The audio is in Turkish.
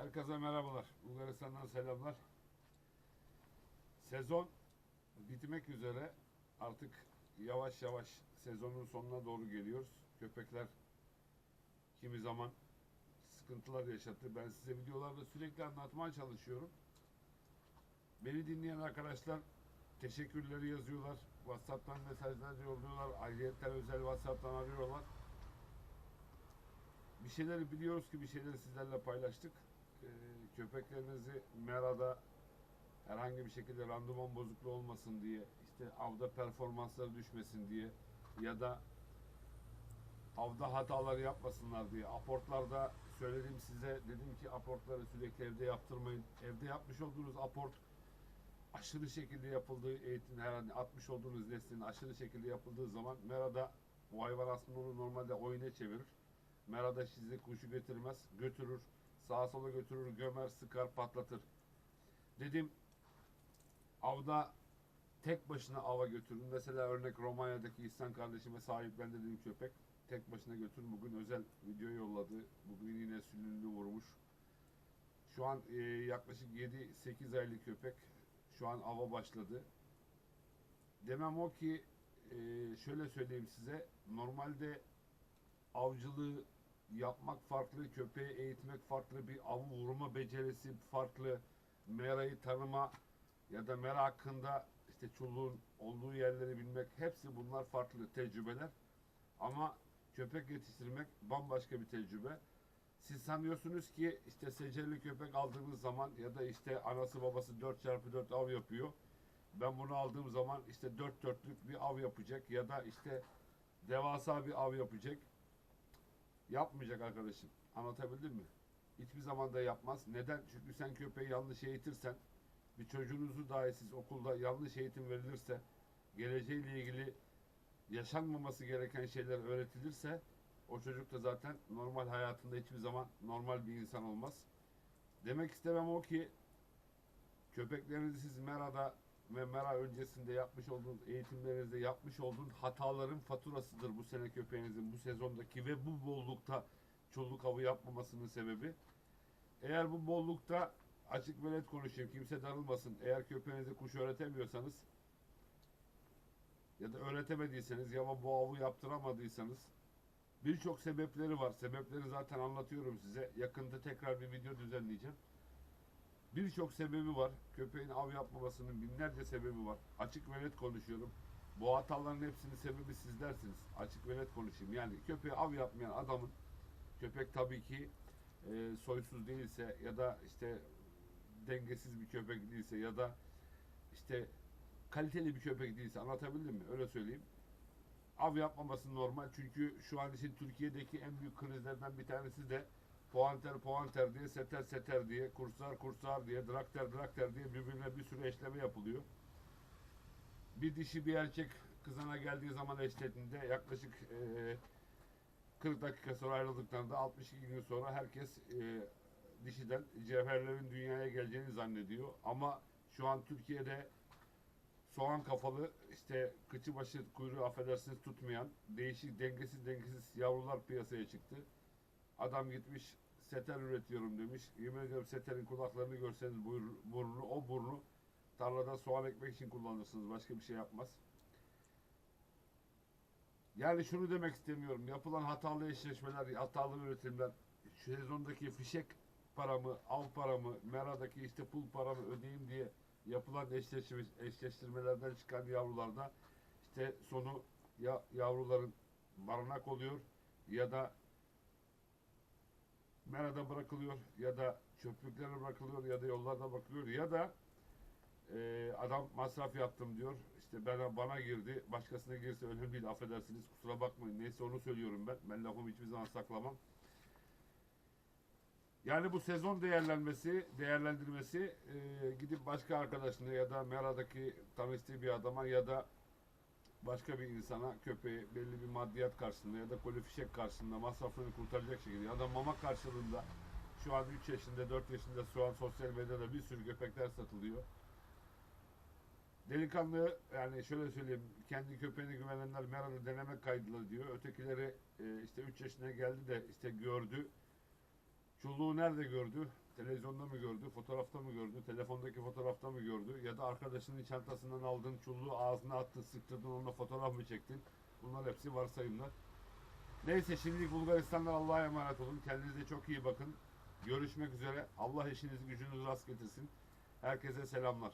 Herkese merhabalar. Bulgaristan'dan selamlar. Sezon bitmek üzere. Artık yavaş yavaş sezonun sonuna doğru geliyoruz. Köpekler kimi zaman sıkıntılar yaşattı. Ben size videolarda sürekli anlatmaya çalışıyorum. Beni dinleyen arkadaşlar teşekkürleri yazıyorlar. WhatsApp'tan mesajlar yolluyorlar. Ayrıyetten özel WhatsApp'tan arıyorlar. Bir şeyleri biliyoruz ki bir şeyleri sizlerle paylaştık. Ee, köpeklerinizi merada herhangi bir şekilde randıman bozukluğu olmasın diye, işte avda performansları düşmesin diye ya da avda hatalar yapmasınlar diye aportlarda söyledim size dedim ki aportları sürekli evde yaptırmayın. Evde yapmış olduğunuz aport aşırı şekilde yapıldığı eğitim herhalde atmış olduğunuz neslin aşırı şekilde yapıldığı zaman merada bu hayvan aslında onu normalde oyuna çevirir. Merada sizi kuşu götürmez, götürür, sağa sola götürür, gömer, sıkar, patlatır. Dedim avda tek başına ava götürün. Mesela örnek Romanya'daki İhsan kardeşime sahiplendirdiğim köpek tek başına götürün. Bugün özel video yolladı. Bugün yine sülününü vurmuş. Şu an e, yaklaşık 7-8 aylık köpek. Şu an ava başladı. Demem o ki e, şöyle söyleyeyim size. Normalde avcılığı yapmak farklı, köpeği eğitmek farklı, bir av vurma becerisi farklı, merayı tanıma ya da mera hakkında işte çuluğun olduğu yerleri bilmek hepsi bunlar farklı tecrübeler. Ama köpek yetiştirmek bambaşka bir tecrübe. Siz sanıyorsunuz ki işte secerli köpek aldığınız zaman ya da işte anası babası 4x4 av yapıyor. Ben bunu aldığım zaman işte 4 dörtlük bir av yapacak ya da işte devasa bir av yapacak. Yapmayacak arkadaşım. Anlatabildim mi? Hiçbir zaman da yapmaz. Neden? Çünkü sen köpeği yanlış eğitirsen, bir çocuğunuzu dahi siz okulda yanlış eğitim verilirse, geleceğiyle ilgili yaşanmaması gereken şeyler öğretilirse, o çocuk da zaten normal hayatında hiçbir zaman normal bir insan olmaz. Demek istemem o ki, köpeklerinizi siz merada ve mera öncesinde yapmış olduğunuz eğitimlerinizde yapmış olduğunuz hataların faturasıdır bu sene köpeğinizin bu sezondaki ve bu bollukta çoluk avı yapmamasının sebebi. Eğer bu bollukta açık ve net konuşayım kimse darılmasın. Eğer köpeğinize kuş öğretemiyorsanız ya da öğretemediyseniz ya da bu avı yaptıramadıysanız birçok sebepleri var. Sebepleri zaten anlatıyorum size. Yakında tekrar bir video düzenleyeceğim. Birçok sebebi var. Köpeğin av yapmamasının binlerce sebebi var. Açık ve net konuşuyorum. Bu hataların hepsinin sebebi sizlersiniz. Açık ve net konuşayım. Yani köpeği av yapmayan adamın köpek tabii ki e, soysuz değilse ya da işte dengesiz bir köpek değilse ya da işte kaliteli bir köpek değilse anlatabildim mi? Öyle söyleyeyim. Av yapmaması normal çünkü şu an için Türkiye'deki en büyük krizlerden bir tanesi de puanter puanter diye, seter seter diye, kursar kursar diye, drakter drakter diye birbirine bir sürü eşleme yapılıyor. Bir dişi bir erkek kızana geldiği zaman eşletinde yaklaşık eee 40 dakika sonra ayrıldıklarında 62 gün sonra herkes eee dişiden cevherlerin dünyaya geleceğini zannediyor. Ama şu an Türkiye'de soğan kafalı işte kıçı başı kuyruğu affedersiniz tutmayan değişik dengesiz dengesiz yavrular piyasaya çıktı. Adam gitmiş seter üretiyorum demiş. Yemin ediyorum seterin kulaklarını görseniz burnu, o burnu tarlada soğan ekmek için kullanırsınız. Başka bir şey yapmaz. Yani şunu demek istemiyorum. Yapılan hatalı eşleşmeler, hatalı üretimler, şu sezondaki fişek paramı, av paramı, meradaki işte pul paramı ödeyeyim diye yapılan eşleşme, eşleştirmelerden çıkan yavrularda işte sonu ya yavruların barınak oluyor ya da merada bırakılıyor ya da çöplüklere bırakılıyor ya da yollarda bırakılıyor ya da e, adam masraf yaptım diyor. İşte bana, bana girdi. Başkasına girse önemli değil. Affedersiniz. Kusura bakmayın. Neyse onu söylüyorum ben. Ben lafımı hiçbir zaman saklamam. Yani bu sezon değerlenmesi, değerlendirmesi e, gidip başka arkadaşına ya da Mera'daki tanıştığı bir adama ya da başka bir insana köpeği belli bir maddiyat karşısında ya da koli fişek karşısında masrafını kurtaracak şekilde ya da mama karşılığında şu an 3 yaşında 4 yaşında şu an sosyal medyada bir sürü köpekler satılıyor. Delikanlı yani şöyle söyleyeyim kendi köpeğine güvenenler Mera'da deneme kaydıyla diyor. Ötekileri e, işte 3 yaşına geldi de işte gördü. Çoluğu nerede gördü? Televizyonda mı gördü, fotoğrafta mı gördü, telefondaki fotoğrafta mı gördü ya da arkadaşının çantasından aldığın çulluğu ağzına attın, sıktırdın, onunla fotoğraf mı çektin? Bunlar hepsi varsayımlar. Neyse şimdilik Bulgaristan'dan Allah'a emanet olun. Kendinize çok iyi bakın. Görüşmek üzere. Allah işinizi gücünüzü rast getirsin. Herkese selamlar.